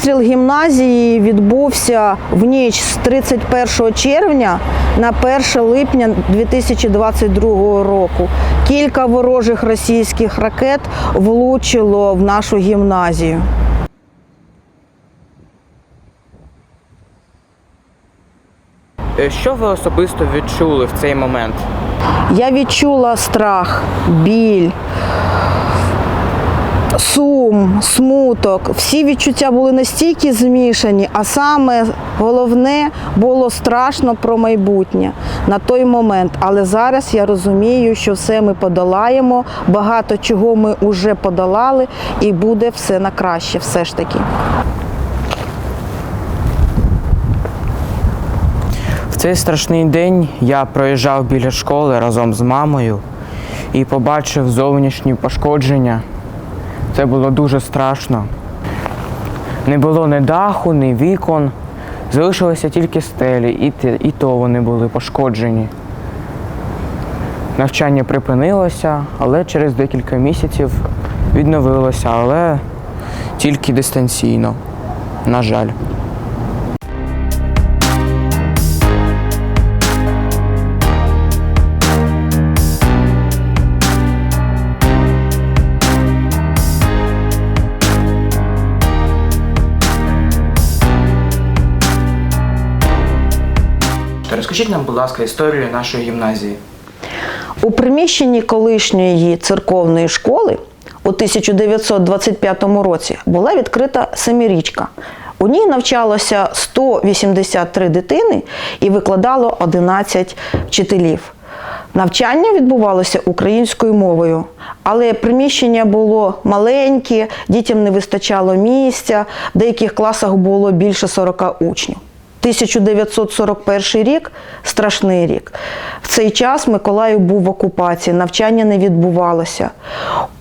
Обстріл гімназії відбувся в ніч з 31 червня на 1 липня 2022 року. Кілька ворожих російських ракет влучило в нашу гімназію. Е, Що ви особисто відчули в цей момент? Я відчула страх, біль, сум, смуток. Всі відчуття були настільки змішані, а саме головне було страшно про майбутнє на той момент. Але зараз я розумію, що все ми подолаємо, багато чого ми вже подолали, і буде все на краще, все ж таки. В цей страшний день я проїжджав біля школи разом з мамою і побачив зовнішні пошкодження. Це було дуже страшно. Не було ні даху, ні вікон. Залишилися тільки стелі, і, і то вони були пошкоджені. Навчання припинилося, але через декілька місяців відновилося, але тільки дистанційно. На жаль. Розкажіть нам, будь ласка, історію нашої гімназії. У приміщенні колишньої церковної школи у 1925 році була відкрита семирічка. У ній навчалося 183 дитини і викладало 11 вчителів. Навчання відбувалося українською мовою, але приміщення було маленьке, дітям не вистачало місця, в деяких класах було більше 40 учнів. 1941 рік страшний рік. В цей час Миколаїв був в окупації, навчання не відбувалося.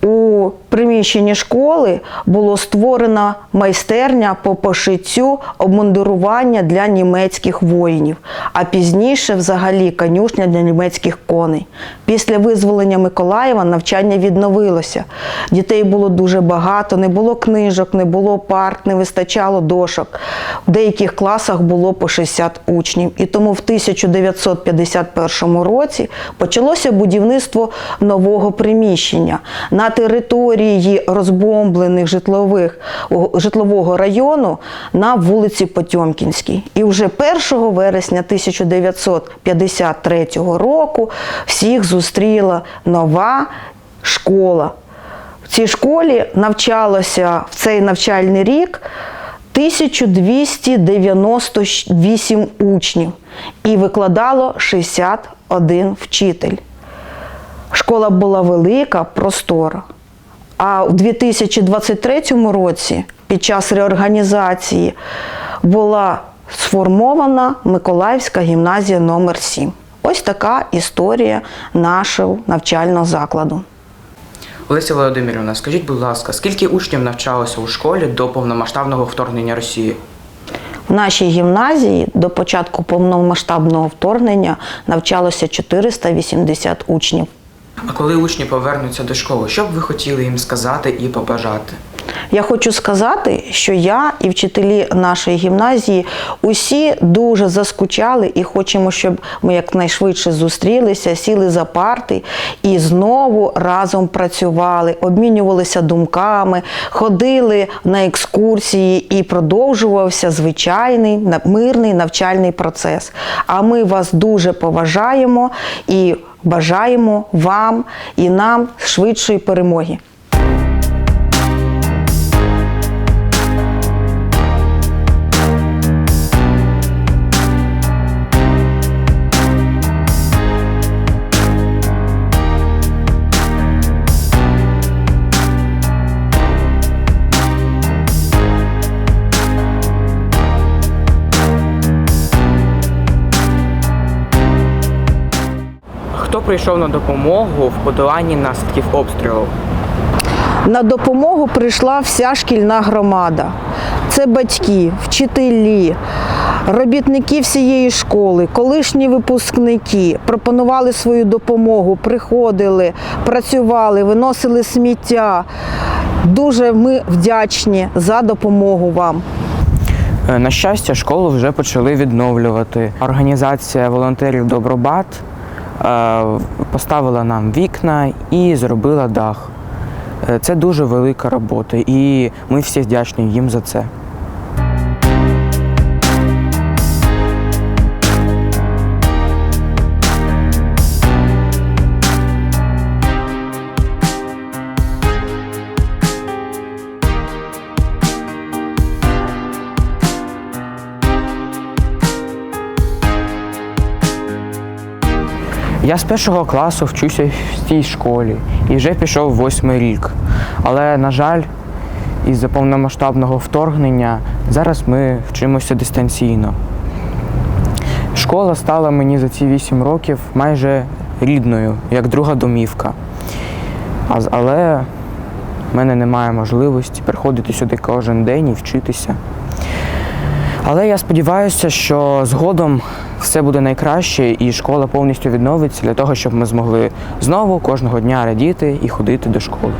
У приміщенні школи було створена майстерня по пошиттю обмундирування для німецьких воїнів, а пізніше взагалі конюшня для німецьких коней. Після визволення Миколаєва навчання відновилося. Дітей було дуже багато, не було книжок, не було парт, не вистачало дошок. В деяких класах було по 60 учнів. І тому в 1951 році почалося будівництво нового приміщення на території розбомблених житлових, житлового району на вулиці Потьомкінській. І вже 1 вересня 1953 року всіх зустріла нова школа. В цій школі навчалося в цей навчальний рік 1298 учнів і викладало 61 вчитель. Школа була велика, простора. А у 2023 році, під час реорганізації, була сформована Миколаївська гімназія номер 7 Ось така історія нашого навчального закладу. Олеся Володимирівна, скажіть, будь ласка, скільки учнів навчалося у школі до повномасштабного вторгнення Росії? В нашій гімназії до початку повномасштабного вторгнення навчалося 480 учнів. А коли учні повернуться до школи, що б ви хотіли їм сказати і побажати? Я хочу сказати, що я і вчителі нашої гімназії усі дуже заскучали і хочемо, щоб ми якнайшвидше зустрілися, сіли за парти і знову разом працювали, обмінювалися думками, ходили на екскурсії і продовжувався звичайний мирний навчальний процес. А ми вас дуже поважаємо і бажаємо вам і нам швидшої перемоги. Прийшов на допомогу в подоланні наслідків обстрілу? На допомогу прийшла вся шкільна громада. Це батьки, вчителі, робітники всієї школи, колишні випускники пропонували свою допомогу, приходили, працювали, виносили сміття. Дуже ми вдячні за допомогу вам. Е, На щастя, школу вже почали відновлювати. Організація волонтерів Добробат поставила нам вікна і зробила дах. Е, Це дуже велика робота, і ми всі вдячні їм за це. Я з першого класу вчуся в цій школі і вже пішов восьмий рік. Але, на жаль, із-за повномасштабного вторгнення зараз ми вчимося дистанційно. Школа стала мені за ці вісім років майже рідною, як друга домівка. Але в мене немає можливості приходити сюди кожен день і вчитися. Але я сподіваюся, що згодом все буде найкраще і школа повністю відновиться для того, щоб ми змогли знову кожного дня радіти і ходити до школи.